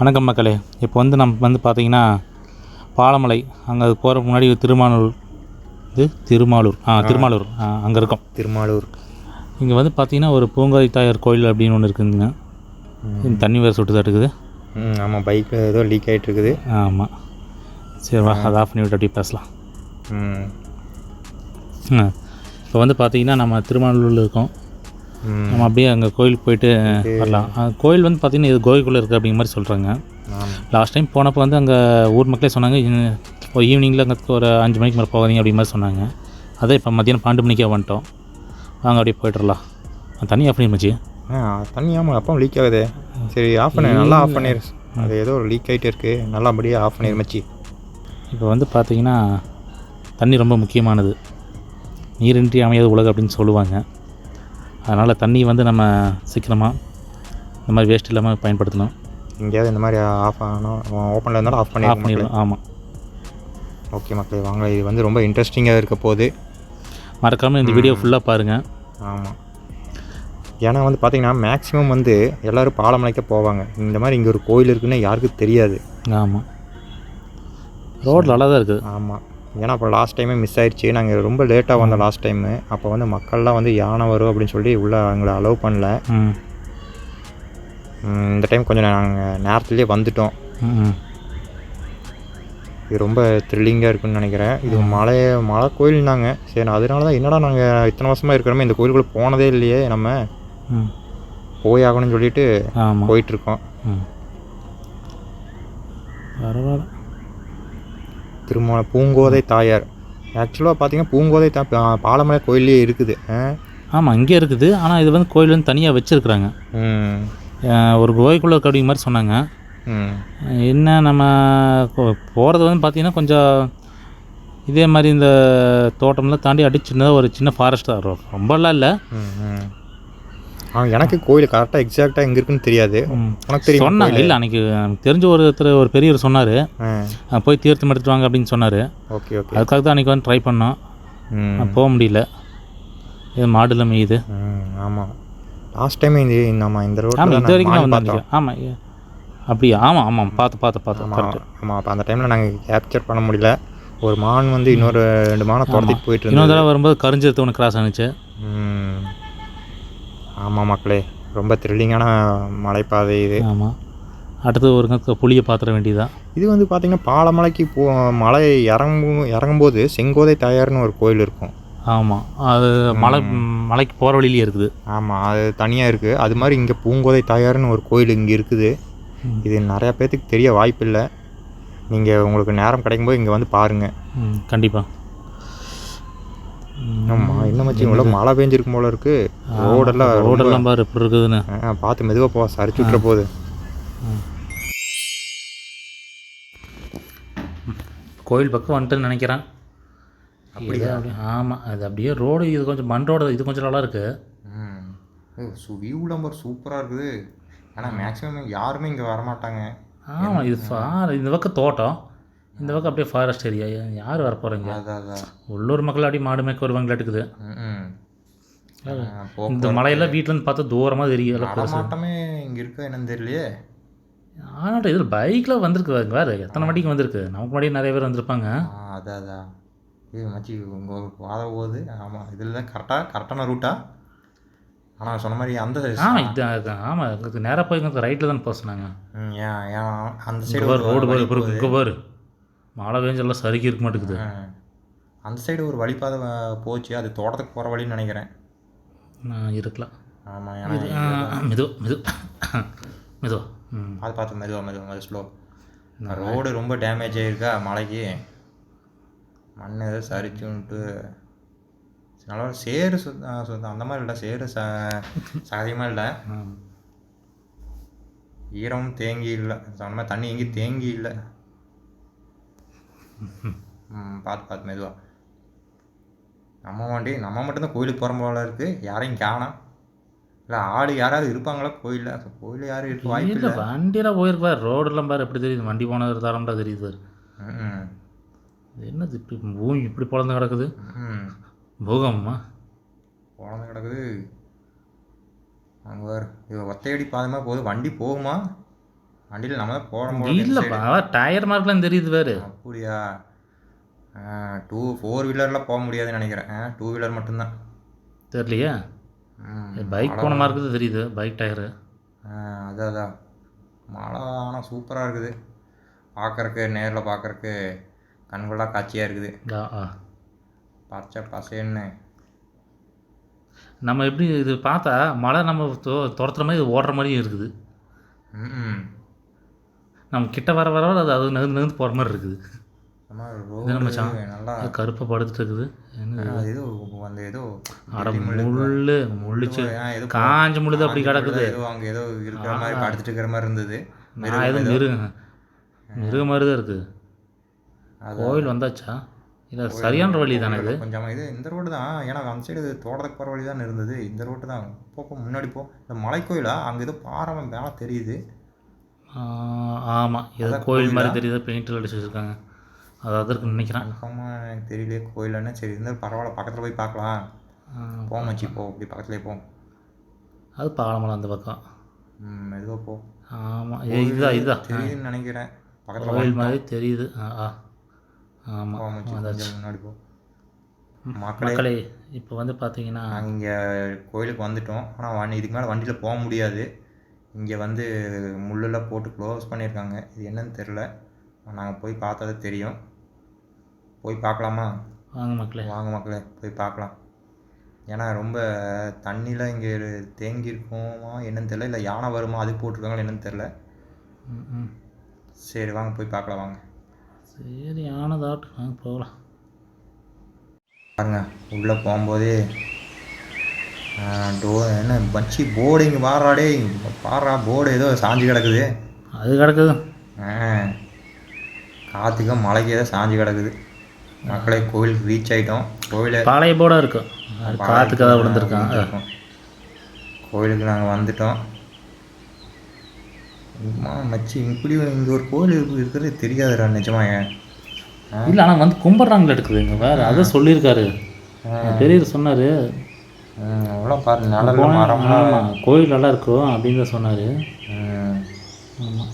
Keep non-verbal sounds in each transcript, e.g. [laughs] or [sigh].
வணக்கம் மக்களே. இப்போ வந்து நம்ம வந்து பார்த்தீங்கன்னா பாலமலை அங்கே போகிறதுக்கு முன்னாடி திருமானூர் இது திருமாலூர். ஆ திருமாலூர். அங்கே இருக்கோம். திருமாலூர். இங்கே வந்து பார்த்தீங்கன்னா ஒரு பூங்காரி தாயார் கோயில் அப்படின்னு ஒன்று இருக்குதுங்க. தண்ணி வேறு சுட்டு தட்டுக்குது. ம் ஆமாம் பைக்கில் ஏதோ லீக் ஆகிட்டு இருக்குது ஆமாம் சரி வா அதை ஆஃப் பண்ணி விட்டு அப்படியே பேசலாம். இப்போ வந்து பார்த்தீங்கன்னா நம்ம திருமாலூரில் இருக்கோம். நம்ம அப்படியே அங்கே கோயிலுக்கு போயிட்டு வரலாம். கோயில் வந்து பார்த்தீங்கன்னா இது கோயிலுக்குள்ளே இருக்குது அப்படிங்கிற மாதிரி சொல்கிறாங்க லாஸ்ட் டைம் போனப்போ வந்து அங்கே ஊர் மக்களே சொன்னாங்க "இங்க ஒரு ஈவினிங்கில் அங்கே ஒரு அஞ்சு மணிக்கு மேலே போகாதீங்க அப்படிங்கிற மாதிரி சொன்னாங்க. அதே இப்போ மத்தியானம் பன்னெண்டு மணிக்கே வந்துட்டோம். வாங்க அப்படியே போய்ட்டுறலாம் தண்ணி ஆஃப் பண்ணி மச்சி ஆ தண்ணி ஆமாம் அப்போ லீக் ஆகுது. சரி ஆஃப் பண்ணு நல்லா ஆஃப் பண்ணிடு அது ஏதோ லீக் ஆகிட்டே இருக்குது நல்லபடியே ஆஃப் பண்ணிடு மச்சி இப்போ வந்து பார்த்தீங்கன்னா தண்ணி ரொம்ப முக்கியமானது. நீரின்றி அமையாத உலகம் அப்படின்னு சொல்லுவாங்க. அதனால் தண்ணி வந்து நம்ம சீக்கிரமாக இந்த மாதிரி வேஸ்ட் இல்லாமல் பயன்படுத்தணும். எங்கேயாவது இந்த மாதிரி ஆஃப் ஆகணும். ஓப்பனில் இருந்தாலும் ஆஃப் ஆஃப் பண்ணிடுவோம் மக்களே. பண்ணிடணும் ஆமாம் ஓகே மக்களே வாங்க இது வந்து ரொம்ப இன்ட்ரெஸ்டிங்காக இருக்க போகுது. மறக்காமல் இந்த வீடியோ ஃபுல்லாக பாருங்கள் ஆமாம் ஏன்னா வந்து பார்த்தீங்கன்னா மேக்ஸிமம் வந்து எல்லோரும் பாலமலைக்கு போவாங்க. இந்த மாதிரி இங்கே ஒரு கோயில் இருக்குன்னு யாருக்கும் தெரியாது. ஆமாம் ரோடு நல்லா தான் இருக்குது ஆமாம் ஏன்னா அப்போ லாஸ்ட் டைமே மிஸ் ஆயிடுச்சு நாங்கள் ரொம்ப லேட்டாக வந்தோம் லாஸ்ட் டைமு அப்போ வந்து மக்கள்லாம் வந்து யானை வரும் அப்படின்னு சொல்லி உள்ளே அவங்கள அலோவ் பண்ணல. இந்த டைம் கொஞ்சம் நாங்கள் நேரத்துலேயே வந்துட்டோம். இது ரொம்ப த்ரில்லிங்காக இருக்குன்னு நினைக்கிறேன். இது மலை மலை கோயில்னாங்க. சரி அதனால தான் என்னடா நாங்கள் இத்தனை வருஷமாக இருக்கிறோமே இந்த கோயிலுக்குள்ளே போனதே இல்லையே நம்ம போய் ஆகணும்னு சொல்லிட்டு போயிட்டுருக்கோம் ம். பரவாயில்ல. திருமண பூங்கோதை தாயார். ஆக்சுவலாக பார்த்தீங்கன்னா பூங்கோதை தா பாலமலை கோயிலே இருக்குது? ஆமாம் இங்கே இருக்குது. ஆனால் இது வந்து கோயில் வந்து தனியாக வச்சுருக்குறாங்க ஒரு கோயிலுக்குள்ளே அப்படிங்கிற மாதிரி சொன்னாங்க. என்ன நம்ம போகிறது வந்து பார்த்திங்கன்னா கொஞ்சம் இதே மாதிரி இந்த தோட்டம்லாம் தாண்டி அடி சின்னதாக ஒரு சின்ன ஃபாரஸ்ட் தான். ரொம்பலாம் இல்லை. ம் ம் ஆ எனக்கு கோயில் கரெக்டாக எக்ஸாக்டாக எங்கே இருக்குன்னு தெரியாது. உனக்கு தெரியும் சொன்னாங்க. இல்லை அன்றைக்கி எனக்கு தெரிஞ்ச ஒருத்தர் ஒரு பெரியவர் சொன்னார். போய் தீர்த்தம் எடுத்துட்டு வாங்க அப்படின்னு சொன்னார். Okay okay. அதுக்காக தான் அன்றைக்கி வந்து ட்ரை பண்ணோம். போக முடியல. இது மாடுல மேயுது. ஆமாம் லாஸ்ட் டைம் இந்த நம்ம இந்த ஆமாம் இது வரைக்கும் நான் ரோட்டில் வந்து பார்த்தோம். நினைக்கிறேன். ஆமாம் அப்படியா? ஆமாம் ஆமாம் பார்த்து பார்த்து பார்த்து ஆமாம் ஆமாம் அப்போ அந்த டைமில் நாங்கள் கேப்சர் பண்ண முடியல. ஒரு மான் வந்து இன்னொரு ரெண்டு மானை துரத்திட்டு போயிட்டு இன்னொரு தடவை வரும்போது கரிஞ்செடுத்து ஒன்று கிராஸ் ஆனிச்சு ம். ஆமாம் மக்களே ரொம்ப த்ரில்லிங்கான மலைப்பாதை இது. ஆமாம் அடுத்து ஒரு புளியை பாத்திர வேண்டியதான் இது வந்து பார்த்திங்கன்னா பாலமலைக்கு போ மலை இறங்கும் இறங்கும்போது செங்கோதை தாயார்னு ஒரு கோயில் இருக்கும். ஆமாம் அது மலை மலைக்கு போகிற வழியிலே இருக்குது. ஆமாம் அது தனியாக இருக்குது அது மாதிரி இங்கே பூங்கோதை தாயார்னு ஒரு கோயில் இங்கே இருக்குது. இது நிறையா பேர்த்துக்கு தெரிய வாய்ப்பில்லை. நீங்கள் உங்களுக்கு நேரம் கிடைக்கும்போது இங்கே வந்து பாருங்கள் ம் கண்டிப்பாக ஆமாம் என்ன மச்சி இவ்வளோ மழை பெஞ்சிருக்கும் போல இருக்கு. ரோடெல்லாம் ரோடெல்லாம் பாரு எப்படி இருக்குதுன்னு. பார்த்து மெதுவாக போ சரிச்சு விட்டுற போகுது. கோயில் பக்கம் வந்துட்டுன்னு நினைக்கிறேன். அப்படியா? ஆமாம் அது அப்படியே ரோடு இது கொஞ்சம் மண் ரோடு இது கொஞ்சம் நல்லா இருக்குது ம். வியூ நம்பர் சூப்பராக இருக்குது. ஆனால் மேக்ஸிமம் யாருமே இங்கே வரமாட்டாங்க. ஆமாம் இது இந்த பக்கம் தோட்டம். இந்த பக்கம் அப்படியே ஃபாரஸ்ட் ஏரியா யார் வர போகிறீங்க உள்ளூர் மக்கள் அப்படியே மாடு மேய்க்க வருவாங்களாட்டுக்குது இந்த மலையெல்லாம் வீட்டிலேருந்து பார்த்தா தூரமாக பெருசு. நடமாட்டமே இங்கே இருக்கா என்னன்னு தெரியலையே. ஆனால் இதில் பைக்கில் வந்திருக்கு வேறு எத்தனை வண்டிக்கு வந்திருக்கு? நமக்கு முன்னாடியே நிறைய பேர் வந்திருப்பாங்க. அதான் அதான். ஏ மச்சி உங்கள் வாத போகுது. ஆமாம் இதில் தான் கரெக்டாக கரெக்டான ரூட்டா ஆனால் சொன்ன மாதிரி அந்த ஆமாம் இது ஆமாம் எங்களுக்கு நேராக போய் ரைட்டில் தான் போக சொன்னாங்க. ஏன் ஏன் அந்த சைடு ரோடு பாரு இங்கே பாரு. மழை பெஞ்செல்லாம் சறுக்கி இருக்க மாட்டேங்குது. அந்த சைடு ஒரு வழிபாதை போச்சு. அது தோட்டத்துக்கு போகிற வழின்னு நினைக்கிறேன். நான் இருக்கலாம். ஆமாம் ஏன்னா மெது மெது மெதுவா ம். அது பார்த்து மெதுவாக மெதுவாக மெது ஸ்லோ ரோடு ரொம்ப டேமேஜ் ஆகிருக்கா மழைக்கு மண் ஏதோ சரிச்சுன்ட்டு. நல்லா சேரு சுத்த சுத்த அந்த மாதிரி இல்லை சேரு ச சகதியமாக இல்லை ஆம். ஈரம் தேங்கி இல்லை. சொன்ன மாதிரி தண்ணி எங்கேயும் தேங்கி இல்லை. பார்த்து பார்த்து மெதுவாக நம்ம வண்டி நம்ம மட்டும்தான் கோயிலுக்கு போகிற போல இருக்குது யாரையும் காணோம். இல்லை ஆள் யாராவது இருப்பாங்களா? கோயிலில். கோயிலில் யாரும் இருக்க வாய்ப்பு இல்லை இல்லை. வண்டியெல்லாம் போயிருப்பா ரோடெல்லாம் பாரு. எப்படி தெரியுது? வண்டி போனது தரம்டா தெரியுது பாரு. என்னது இப்படி பூமி இப்படி பொழந்து கிடக்குது? ம் பூகம்மா குழந்தை கிடக்குது. அங்கே ஒத்தையடி பாதமாக போகுது. வண்டி போகுமா? வண்டியில் நம்ம தான் முடியும் இல்லைப்பா டயர் மார்க்லாம் தெரியுது வேறு அப்படியா? டூ ஃபோர் வீலரில் போக முடியாதுன்னு நினைக்கிறேன். டூ வீலர் மட்டும்தான். தெரியலையா? பைக் போன மார்க்கு தெரியுது பைக் டயரு அதான் அதான். மழை ஆனால் சூப்பராக இருக்குது. பார்க்கறக்கு நேரில் பார்க்கறக்கு கண்கொள்ளா காட்சியாக இருக்குது. பச்சை பசேன்னு நம்ம எப்படி இது பார்த்தா மழை நம்ம துரத்துற மாதிரி இது ஓடுற மாதிரியும் இருக்குது. ம் நம்ம கிட்ட வர வர வர அது அது நகர்ந்து நகர்ந்து போகிற மாதிரி இருக்குது. நம்ம இது நல்லா அது கருப்பாக படுத்துட்டு இருக்குது. என்ன ஏதோ அட முள்ளு முள்ளிச்சு காஞ்ச முள்ளுது அப்படி கிடக்குது முள்ளு ஏதோ அங்கே ஏதோ இருக்கிற மாதிரி படுத்துட்டு இருக்கிற மாதிரி இருந்தது. நான் எதுவும் மிருக மிருக மாதிரி தான் இருக்குது. கோவில் வந்தாச்சா? இல்லை சரியான வழி தானே இது? கொஞ்சம் இது இந்த ரோடு தான். ஏன்னா அந்த சைடு தோட்டத்துக்கு போகிற வழி தான் இருந்தது. இந்த ரோட்டு தான். போ போ, முன்னாடி போ. இந்த மலை கோயிலா அங்கே ஏதோ பாறை மேலே தெரியுது. ஆமாம் ஏதோ கோயில் மாதிரி? தெரியுது பெயிண்டில் அடிச்சு வச்சுருக்காங்க. அது அதற்கு நினைக்கிறேன். கன்ஃபார்மாக எனக்கு தெரியலையே கோயிலான்னு சரி இருந்தாலும் பரவாயில்ல பக்கத்தில் போய் பார்க்கலாம். ஆ, போ மச்சி போ அப்படி பக்கத்துலேயே போ அது பாலமலம் அந்த பக்கம். ம் மெதுவாக போ. ஆமாம் இதுதான் இதுதான். தெரியுதுன்னு நினைக்கிறேன். பக்கத்தில் கோயில் மாதிரி தெரியுது. ஆ ஆமாம் முன்னாடி போ. மக்களே இப்போ வந்து பார்த்தீங்கன்னா இங்கே கோயிலுக்கு வந்துட்டோம். ஆனால் வண்டி இதுக்கு மேலே வண்டியில் போக முடியாது. இங்கே வந்து முள்ளெல்லாம் போட்டு க்ளோஸ் பண்ணியிருக்காங்க இது என்னன்னு தெரில நாங்கள் போய் பார்த்தா தான் தெரியும். போய் பார்க்கலாமா? வாங்க மக்களே. வாங்க மக்களே போய் பார்க்கலாம். ஏன்னா ரொம்ப தண்ணியில் இங்கே தேங்கி இருக்குமா என்னன்னு தெரில இல்லை யானை வருமா அது போட்டிருக்காங்களா என்னன்னு தெரில சரி வாங்க போய் பார்க்கலாம் வாங்க. சரி ஆனதாட்டும் வாங்க போகலாம். பாருங்க உள்ளே போகும்போதே டோ என்ன பச்சி போர்டு இங்கே பாடுறாடே பாடுறா போர்டு ஏதோ சாஞ்சு கிடக்குது. அது கிடக்குது. ஆ காற்றுக்கு மழைக்கு ஏதோ சாஞ்சு கிடக்குது. மக்களே கோயிலுக்கு ரீச் ஆகிட்டோம் கோயிலை பழைய போர்டாக இருக்கும் காற்றுக்கு அதை விழுந்திருக்கான். கோயிலுக்கு நாங்கள் வந்துட்டோம். மச்சி இப்படி இங்கே ஒரு கோயில் இருக்கு- இருக்கிறது தெரியாதுடா நிஜமா ஏன்? இல்லை ஆனால் வந்து கும்பிட்றாங்களே எடுக்குது இங்கே வேறு. அதை சொல்லியிருக்காரு. பெரியவர் சொன்னார். அவ்வளோ பாரு நிழல்ல மரம்லாம் கோயில் நல்லா இருக்கும் அப்படின்னு தான் சொன்னார். ஆமாம்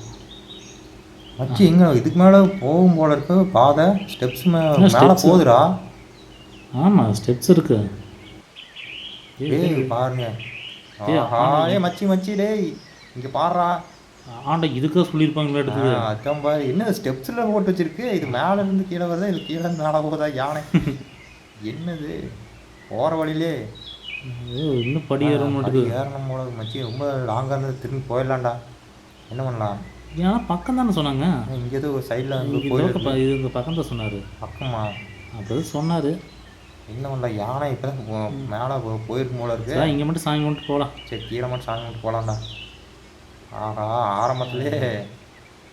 மச்சி எங்க இதுக்கு மேலே போகும் போல இருக்கு பாதை. ஸ்டெப்ஸ் மேலே போகுதுடா. ஆமாம் ஸ்டெப்ஸ் இருக்கு. டேய் பாருங்க. ஏய் மச்சி மச்சி டேய். இங்கே பாடுறா ஆண்டா இதுக்காக சொல்லியிருப்பாங்களே எடுக்குது அதான் பாரு. என்ன ஸ்டெப்ஸில் போட்டு வச்சிருக்கு? இது மேலே இருந்து கீழே வருதா? இல்லை கீழே இருந்து மேலே போகுதா? யானை. [laughs] என்னது? போகிற வழியிலே. இன்னும் படி ஏற மாட்டேங்குது ஏறணும் போல மச்சி. ரொம்ப லாங்காக இருந்தது திரும்பி போயிடலாம்டா. என்ன பண்ணலாம்? ஏன்னா பக்கம் தானே சொன்னாங்க. இங்கே ஏதோ சைடில் இங்க கோயில் இதோ இந்த பக்கம் தான் சொன்னார். பக்கமா? அப்படி சொன்னார். என்ன பண்ணலாம்? யானை இப்போ தான் மேலே போயிருக்கும் போல இருக்கு. சார் இங்கே மட்டும் சாமி கும்பிட்டு போகலாம் சரி கீழே மட்டும் சாமி கும்பிட்டு போகலாம்டா ஆஹா ஆரம்பத்திலே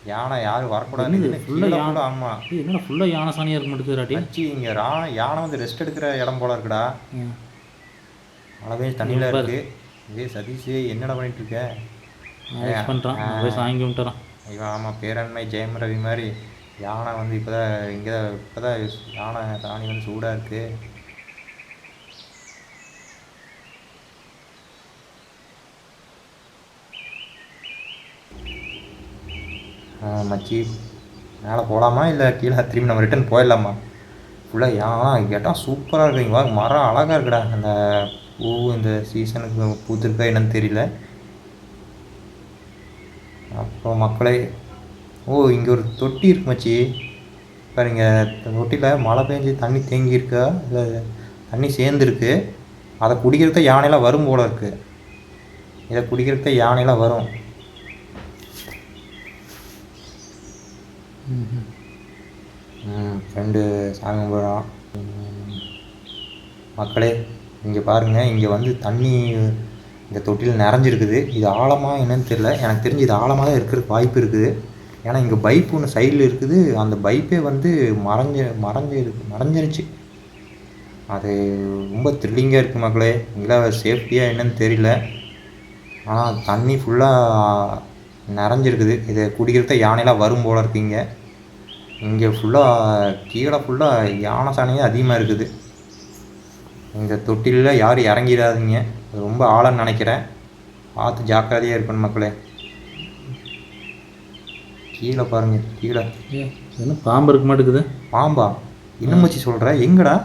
யானை யாரும் வரக்கூடாது. என்னது, full ஆ யானை? ஆமாம் என்னடா ஃபுல்லாக யானை சாணியாக இருக்க மாட்டேங்குது மச்சி இங்கே யானை வந்து ரெஸ்ட் எடுக்கிற இடம் போல இருக்குடா. மழை பெஞ்சு தண்ணியில் இருக்கு. இதே சதீஷ் என்னடா பண்ணிட்டு இருக்க பண்ணுறான் போய் கும்பிட்டுறான் இவன் ஆமாம் பேரண்மை ஜெயம் ரவி மாதிரி. யானை வந்து இப்போ தான் இங்கே தான் இப்போ தான் யானை ராணி வந்து சூடாக இருக்குது மச்சி மேலே போகலாமா இல்லை கீழே திரும்பி நம்ம ரிட்டர்ன் போயிடலாமா? ஃபுல்லாக யானை கேட்டால் சூப்பராக இருக்கு இங்கே வாங்க மரம் அழகாக இருக்குடா. அந்த பூ இந்த சீசனுக்கு பூத்திருக்கா என்னன்னு தெரியல. அப்புறம் மக்களே ஓ இங்கே ஒரு தொட்டி இருக்கு மச்சி. பாருங்க தொட்டியில் மழை பெஞ்சு தண்ணி தேங்கியிருக்கா? இல்லை தண்ணி சேர்ந்துருக்கு. அதை குடிக்கிறதுக்கு யானையெல்லாம் வரும் போல இருக்குது இதை குடிக்கிறதுக்கு யானையெல்லாம் வரும். ம் ஃப்ரெண்டு சாமி கும்பிடுறான். மக்களே இங்கே பாருங்கள் இங்கே வந்து தண்ணி இந்த தொட்டியில் நிறைஞ்சிருக்குது. இது ஆழமாக என்னன்னு தெரியல. எனக்கு தெரிஞ்சு இது ஆழமாக தான் இருக்கிறதுக்கு வாய்ப்பு இருக்குது. ஏன்னா இங்கே பைப் ஒன்று சைடில் இருக்குது. அந்த பைப்பே வந்து மறைஞ்ச மறைஞ்சு மறைஞ்சிருச்சு. அது ரொம்ப த்ரில்லிங்காக இருக்குது மக்களே. இல்லை சேஃப்டியாக என்னன்னு தெரியல. ஆனால் தண்ணி ஃபுல்லாக நிறைஞ்சிருக்குது. இதை குடிக்கிறத யானைலாம் வரும் போல இருக்குங்க இங்கே. ஃபுல்லாக கீழே ஃபுல்லாக யானை சாணியே அதிகமாக இருக்குது. இந்த தொட்டிலில் யாரும் இறங்கிடாதீங்க. ரொம்ப ஆழம்னு நினைக்கிறேன். பார்த்து ஜாக்கிரதையாக இருக்கணும் மக்களே. கீழே பாருங்க கீழே. என்ன பாம்பு இருக்க மாட்டேங்குது? பாம்பா? இன்னும் மச்சி சொல்கிற எங்கடா?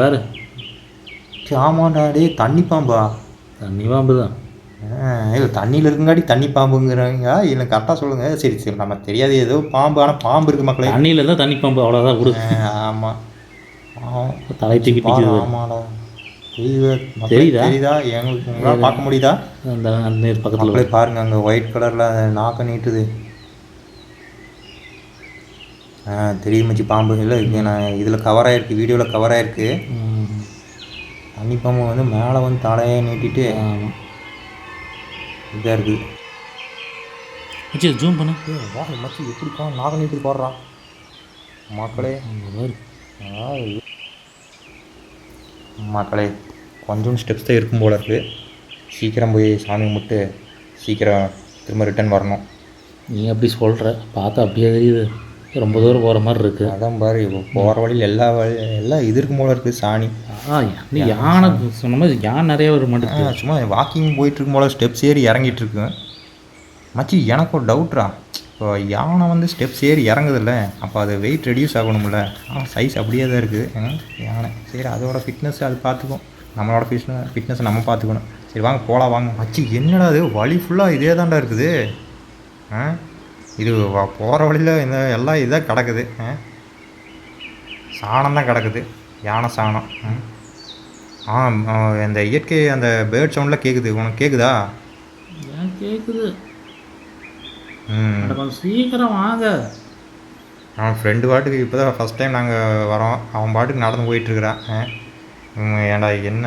வேறு. ஆமாண்டா தண்ணி பாம்பா. தண்ணி பாம்பு தான். இல்லை தண்ணியில் இருக்குங்காட்டி தண்ணி பாம்புங்கிறாங்க. இல்லை கரெக்டாக சொல்லுங்கள் சரி சரி நம்ம தெரியாது ஏதோ பாம்பு ஆனால் பாம்பு இருக்கு மக்களே. தண்ணியில் இருந்தால் தண்ணி பாம்பு அவ்வளோதான் விடு ஆமாம் தலை தூக்கி ஆமாடா. தெரியுது? தெரியுதா? எங்களுக்கு உங்களால் பார்க்க முடியுதா? அந்த நீர் பக்கத்தில் மக்களே பாருங்க அங்கே ஒயிட் கலரில் நாக்க நீட்டுது. ஆ தெரியும் மச்சி பாம்பு. இல்லை இது நான் இதில் கவர் ஆயிருக்கு வீடியோவில் கவர் ஆயிருக்கு. தண்ணி பாம்பு வந்து மேலே வந்து தலையை நீட்டிட்டு இதாக இருக்குது வச்சு ஜூம் பண்ணு. மச்சி எப்படி பா நாக நீட்டு போடுறான் மக்களே. மக்களே கொஞ்சம் ஸ்டெப்ஸ் தான் இருக்கும் போல இருக்குது சீக்கிரம் போய் சாமி கும்பிட்டு சீக்கிரம் திரும்ப ரிட்டர்ன் வரணும். நீ அப்படி சொல்கிற பார்த்தா அப்படியே தெரியுது ரொம்ப தூரம் போகிற மாதிரி இருக்கு. அதான் பாரு இப்போ போகிற வழியில் எல்லா வழி எல்லாம் இது இருக்கும் போல இருக்குது சாணி. ஆ நீ யானை சொன்ன மாதிரி யானை நிறைய வர மாட்டேங்குது சும்மா வாக்கிங் போயிட்டு இருக்கும் போல ஸ்டெப்ஸ் ஏறி இறங்கிட்டு இருக்கு. மச்சி எனக்கு ஒரு டவுட்ரா இப்போ யானை வந்து ஸ்டெப்ஸ் ஏறி இறங்குதில்ல அப்போ அது வெயிட் ரெடியூஸ் ஆகணும்ல. ஆனால் சைஸ் அப்படியே தான் இருக்குது யானை. சரி அதோட ஃபிட்னஸ் அது பார்த்துக்கும். நம்மளோட ஃபிட்னஸ் ஃபிட்னஸை நம்ம பார்த்துக்கணும். சரி வாங்க போகலாம் வாங்க. அச்சு என்னடா இது? வழி ஃபுல்லாக இதே தாண்டா இருக்குது. ஆ? இது போகிற வழியில் இந்த எல்லாம் இதாக கிடக்குது. சாணம் தான் கிடக்குது. யானை சாணம். ம். ஆ இந்த இயற்கை அந்த பேர்ட் சவுண்டில் கேட்குது உனக்கு கேட்குதா கேட்குது கொஞ்சம் சீக்கிரம் வாங்க. அவன் ஃப்ரெண்டு பாட்டுக்கு இப்போ தான் ஃபஸ்ட் டைம் நாங்கள் வரோம். அவன் பாட்டுக்கு நடந்து போயிட்டுருக்குறான். ஏன்டா என்ன?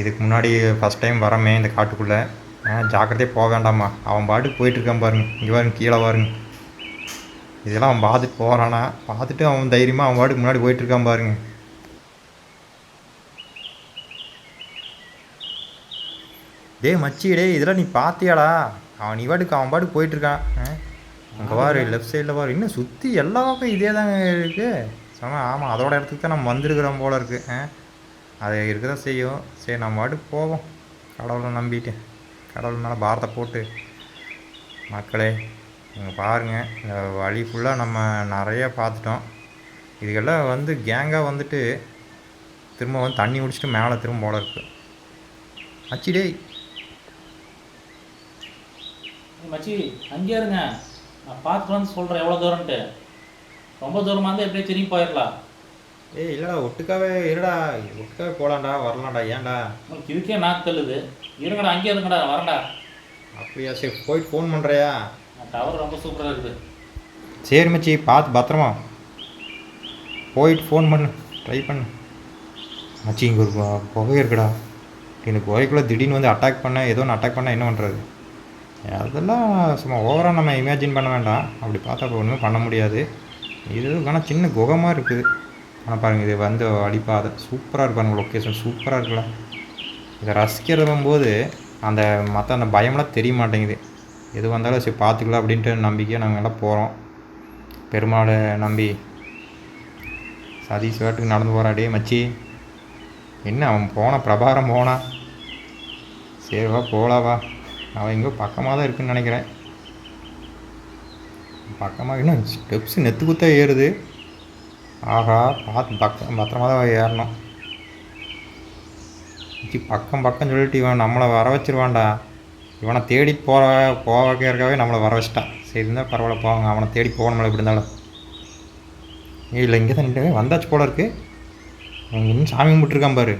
இதுக்கு முன்னாடி ஃபஸ்ட் டைம் வரமே இந்த காட்டுக்குள்ளே. ஜாக்கிரதையாக போக வேண்டாமா அவன் பாட்டுக்கு போயிட்டுருக்கான் பாருங்க. இங்கே பாருங்க கீழே பாருங்க. இதெல்லாம் அவன் பார்த்துட்டு போகிறானா பார்த்துட்டு அவன் தைரியமாக அவன் பாட்டுக்கு முன்னாடி போயிட்டுருக்கான் பாருங்க. டேய் மச்சி டேய் இதெல்லாம் நீ பார்த்தியாடா? அவன் நீ பாட்டுக்கு அவன் பாட்டுக்கு போயிட்டுருக்கான். அங்கே பாரு லெஃப்ட் சைடில் வாரு இன்னும் சுற்றி எல்லா பக்கம் இதே தாங்க இருக்குது சொன்னால் ஆமாம் அதோட இடத்துக்கு தான் நம்ம வந்திருக்கிறோம் போல இருக்குது ஆ? அது இருக்க தான் செய்யும். சரி நம்ம பாட்டுக்கு போவோம். கடவுளை நம்பிட்டு கடவுள் மேலே பாரத்தை போட்டு. மக்களே நீங்கள் பாருங்கள் இந்த வழி ஃபுல்லாக நம்ம நிறைய பார்த்துட்டோம். இதுக்கெல்லாம் வந்து கேங்காக வந்துட்டு திரும்ப வந்து தண்ணி குடிச்சிட்டு மேலே திரும்ப போல இருக்குது அச்சிடே டேய் மச்சி அங்கே இருங்க. நான் வந்து சொல்கிறேன் எவ்வளோ தூரம்ன்ட்டு. ரொம்ப தூரமாக இருந்தால் எப்படியே திரும்பி போயிடலாம். ஏய் இல்லைடா ஒட்டுக்காவே இருடா. ஒட்டுக்காவே போகலாம்டா வரலாம்டா. ஏன்டா? உங்களுக்கு இதுக்கே நாக்கு தள்ளுது. இருங்கடா அங்கே இருங்கடா வரேன்டா. அப்படியா சரி போயிட்டு ஃபோன் பண்ணுறியா டவர் ரொம்ப சூப்பராக இருக்குது. சரி மச்சி பார்த்து பத்திரமா போயிட்டு ஃபோன் பண்ணு. ட்ரை பண்ணு. மச்சி இங்கே ஒரு புகை இருக்குடா. இந்த புகைக்குள்ளே திடீர்னு வந்து அட்டாக் பண்ண ஏதோ ஒன்று அட்டாக் பண்ணால் என்ன பண்ணுறது அதெல்லாம் சும்மா ஓவராக நம்ம இமேஜின் பண்ண வேண்டாம். அப்படி பார்த்தா அப்போ ஒன்றுமே பண்ண முடியாது. இது ஆனால் சின்ன குகமாக இருக்குது. ஆனால் பாருங்கள் இது வந்து அடிப்பாதை சூப்பராக இருக்கும் பாருங்க லொக்கேஷன் சூப்பராக இருக்குல்ல. இதை ரசிக்கிறதும் போது அந்த மற்ற அந்த பயம்லாம் தெரிய மாட்டேங்குது. எது வந்தாலும் சரி பார்த்துக்கலாம் அப்படின்ட்டு நம்பிக்கையாக நாங்கள் எல்லாம் போகிறோம் பெருமாளை நம்பி சதீஷ் வேட்டுக்கு நடந்து போகிறான் டே மச்சி என்ன அவன் போனான் பிரபாரம் போனான் சரிவா போகலாவா போகலாம் வா. அவன் எங்கோ பக்கமாக தான் இருக்குன்னு நினைக்கிறேன். பக்கமாக இன்னும் ஸ்டெப்ஸ் நெத்து குத்தா ஏறுது. ஆகா பார்த்து பக்கம் பத்திரமா தான் ஏறணும். இச்சி பக்கம் பக்கம் சொல்லிட்டு இவன் நம்மளை வர வச்சிருவான்டா. இவனை தேடி போகிற போகிறக்காகவே நம்மளை வர வச்சிட்டான். சரி இருந்தால் பரவாயில்ல போவாங்க அவனை தேடி போகணும்ல எப்படி இருந்தாலும். இல்லை இங்கே தான் நின்றுவே வந்தாச்சு போல இருக்கு. அவன் இன்னும் சாமி கும்பிட்டுருக்கான் பாரு.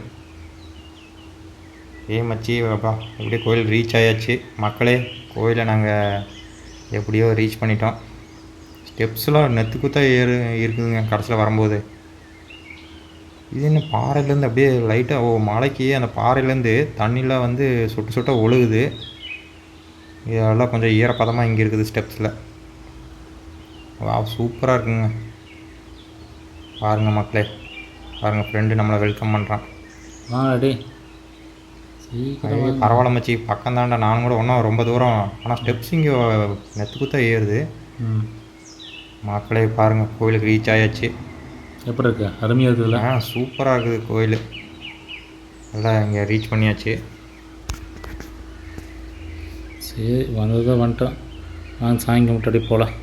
ஏ மச்சி அப்பா எப்படியோ கோயில் ரீச் ஆயாச்சு? மக்களே கோயிலை நாங்கள் எப்படியோ ரீச் பண்ணிட்டோம். ஸ்டெப்ஸ்லாம் நெத்து ஏறு இருக்குதுங்க கடைசியில் வரும்போது. இது என்ன பாறையிலேருந்து அப்படியே லைட்டாக ஓ மலைக்கு அந்த பாறையிலேருந்து தண்ணிலாம் வந்து சொட்டு சுட்டாக ஒழுகுது. இதெல்லாம் கொஞ்சம் ஈரப்பதமாக இங்கே இருக்குது ஸ்டெப்ஸில் வா சூப்பராக இருக்குங்க. பாருங்கள் மக்களே பாருங்கள் ஃப்ரெண்டு நம்மளை வெல்கம் பண்ணுறான் வாங்க டே சீக்கிரம். பரவாயில்ல மச்சி. பக்கம் தான்டா நானும் கூட ஒன்றும் ரொம்ப தூரம். ஆனால் ஸ்டெப்ஸ் இங்கே நெத்து குத்தா ஏறுது. ம். மக்களே பாருங்கள் கோயிலுக்கு ரீச் ஆயாச்சு. எப்படி இருக்கு? அருமையாக இருக்குதுல்ல? ஆ சூப்பராக இருக்குது கோயில். நல்லா இங்கே ரீச் பண்ணியாச்சு. சரி வந்ததை வந்துட்டோம். வாங்க சாமி கும்பிட்டு அப்படியே போகலாம்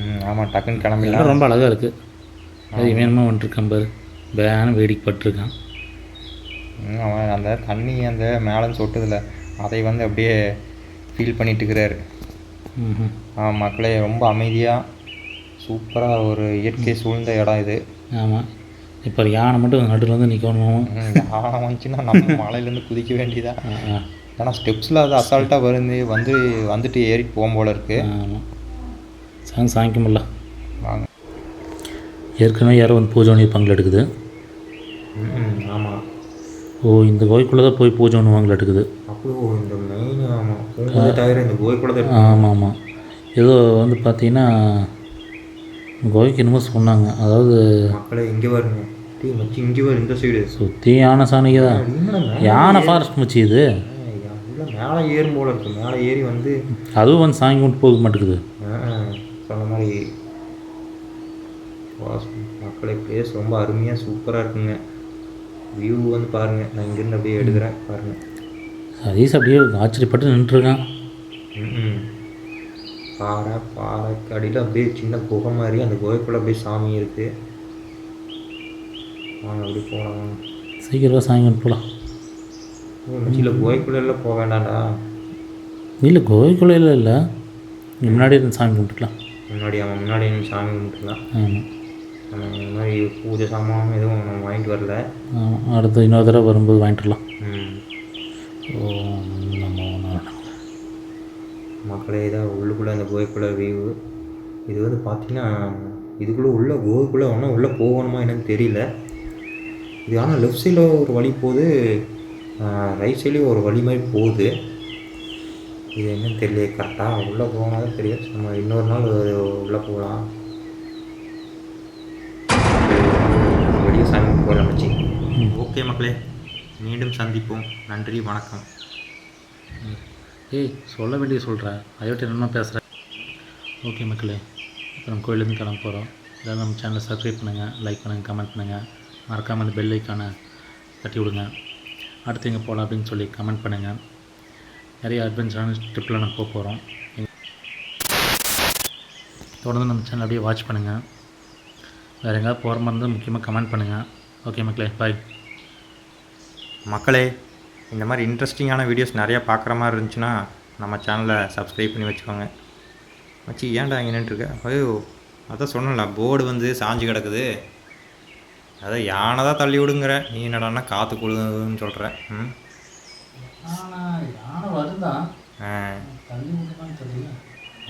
ம் ஆமாம் டக்குன்னு கிளம்பிடலாம். ரொம்ப அழகாக இருக்குது அது வேணுமா வந்துட்டுருக்கான் பாரு. வேணும் வேடிக்கை பட்டிருக்கான் அவன் அந்த தண்ணி அந்த மேலே சொட்டுதில்ல அதை வந்து அப்படியே ஃபீல் பண்ணிட்டு இருக்கிறாரு. மக்களே ரொம்ப அமைதியாக சூப்பராக ஒரு இயற்கை சூழ்ந்த இடம் இது. ஆமாம் இப்போ யானை மட்டும் நடுவில் வந்து நிற்கணும் யானை வந்துச்சுன்னா நம்ம [laughs] மலையிலேருந்து குதிக்க வேண்டியதா? ஏன்னா ஸ்டெப்ஸில் அது அசால்ட்டாக வருது வந்து வந்துட்டு ஏறி போகும் போல இருக்கு. ஆமாம் சாமி சாங்கிக்கமில்ல வாங்க. ஏற்கனவே யாரோ வந்து பூஜை ம் ஆமாம் ஓ இந்த கோயிலுக்குள்ளே தான் போய் பூஜை பண்ணுவாங்களா எடுக்குது? அப்போ இந்த மெயின் ஆமாம் ஆமாம் ஆமாம். ஏதோ வந்து பார்த்தீங்கன்னா இந்த கோயிலுக்கு என்னமோ சொன்னாங்க. அதாவது மக்களே இங்கே வருங்க இங்கே வரும் இந்த சைடு சுற்றி யானை சாணிக்கு தான். யானை ஃபாரஸ்ட் மச்சி இது. மேலே ஏறும் போல இருக்கு. மேலே ஏறி வந்து அதுவும் வந்து சாமி கும்பிட்டு போக மாட்டேங்குது. சொன்ன மாதிரி மக்களே பிளேஸ் ரொம்ப அருமையாக சூப்பராக இருக்குங்க. வியூ வந்து பாருங்கள் நான் இங்கேருந்து அப்படியே எடுக்கிறேன். பாருங்கள் சதீஷ் அப்படியே ஆச்சரியப்பட்டு நின்றுருக்கான். ம் பாறை பாறைக்கு அடியில் அப்படியே சின்ன குகை மாதிரி அந்த குகைக்குள்ளே அப்படியே சாமி இருக்குது வாங்க அப்படி போகலாம் சீக்கிரமாக சாமி கும்பிட்டு போகலாம் மச்சியில் குகைக்குள்ளே போக வேண்டாம்டா. இல்லை கோயிலுக்குள்ளே இல்லை. இல்லை முன்னாடி இருந்து சாமி கும்பிட்டுக்கலாம். முன்னாடி அவன் முன்னாடி சாமி கும்பிட்டுலாம் ஆமாம் இந்த மாதிரி பூஜை சாமான் எதுவும் நம்ம வாங்கிட்டு வரல. அடுத்து இன்னொரு தடவை வரும்போது வாங்கிட்டு வரலாம். மக்களே தான் உள்ளுக்குள்ளே அந்த குகைக்குள்ளே வியூ இது வந்து பார்த்தீங்கன்னா இதுக்குள்ளே உள்ள குகைக்குள்ளே ஒன்றும் உள்ளே போகணுமா என்னன்னு தெரியல. இது ஆனால் லெஃப்ட் சைடில் ஒரு வழி போகுது ரைட் சைட்லேயும் ஒரு வழி மாதிரி போகுது. இது என்னன்னு தெரியல கரெக்டாக உள்ளே போனால் தெரியும் நம்ம இன்னொரு நாள் உள்ளே போகலாம். ஓகே மக்களே மீண்டும் சந்திப்போம். நன்றி வணக்கம். ஏய் சொல்ல வேண்டிய சொல்கிறேன் அதை என்னென்ன பேசுகிறேன் ஓகே மக்களே இப்போ நம்ம கோயிலேருந்து கிளம்ப போகிறோம் இதெல்லாம் நம்ம சேனலை சப்ஸ்கிரைப் பண்ணுங்கள் லைக் பண்ணுங்கள் கமெண்ட் பண்ணுங்கள் மறக்காமல் அந்த பெல் ஐக்கானை தட்டி விடுங்க. அடுத்து எங்கே போகலாம் அப்படின்னு சொல்லி கமெண்ட் பண்ணுங்கள் நிறைய அட்வென்ச்சரான ட்ரிப்பில் நம்ம போக போகிறோம் தொடர்ந்து நம்ம சேனல் அப்படியே வாட்ச் பண்ணுங்கள் வேறு எங்கேயாவது போகிற மாதிரி இருந்தால் முக்கியமாக கமெண்ட் பண்ணுங்கள் ஓகே மக்களே பாய் மக்களே இந்த மாதிரி இன்ட்ரெஸ்டிங்கான வீடியோஸ் நிறையா பார்க்குற மாதிரி இருந்துச்சுன்னா நம்ம சேனலை சப்ஸ்கிரைப் பண்ணி வச்சுக்கோங்க. மச்சி ஏன்டா இங்கே நின்றுருக்க ஐயோ அதான் சொன்னல போர்டு வந்து சாஞ்சு கிடக்குது. அதான் யானை தான் தள்ளி விடுங்கிற? நீ என்னடான்னா காற்று குழுன்னு சொல்கிற ம்?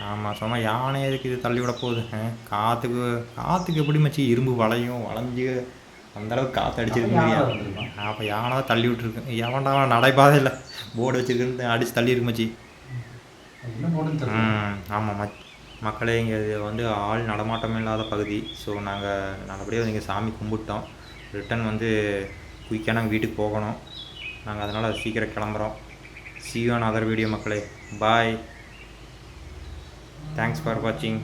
ஆமாம் சும்மா யானை எதுக்கு இது தள்ளி விட போகுது? காற்றுக்கு காற்றுக்கு எப்படி மச்சி இரும்பு வளையும் வளைஞ்சு அந்தளவுக்கு காற்று அடிச்சிருக்கு அப்போ யானை தான் தள்ளி விட்டுருக்கு. எவன்டா நடைபாதையில் போர்டு வச்சுருக்கு அடித்து தள்ளி இருக்கு மச்சி. ம் ஆமாம் மச் மக்களே இங்கே இது வந்து ஆள் நடமாட்டம் இல்லாத பகுதி. ஸோ நாங்கள் நல்லபடியாக இங்கே சாமி கும்பிட்டோம். ரிட்டன் வந்து குயிக்காக நாங்கள் வீட்டுக்கு போகணும். நாங்கள் அதனால் சீக்கிரம் கிளம்புறோம். On அதர் வீடியோ மக்களே. பாய் தேங்க்ஸ் ஃபார் வாட்சிங்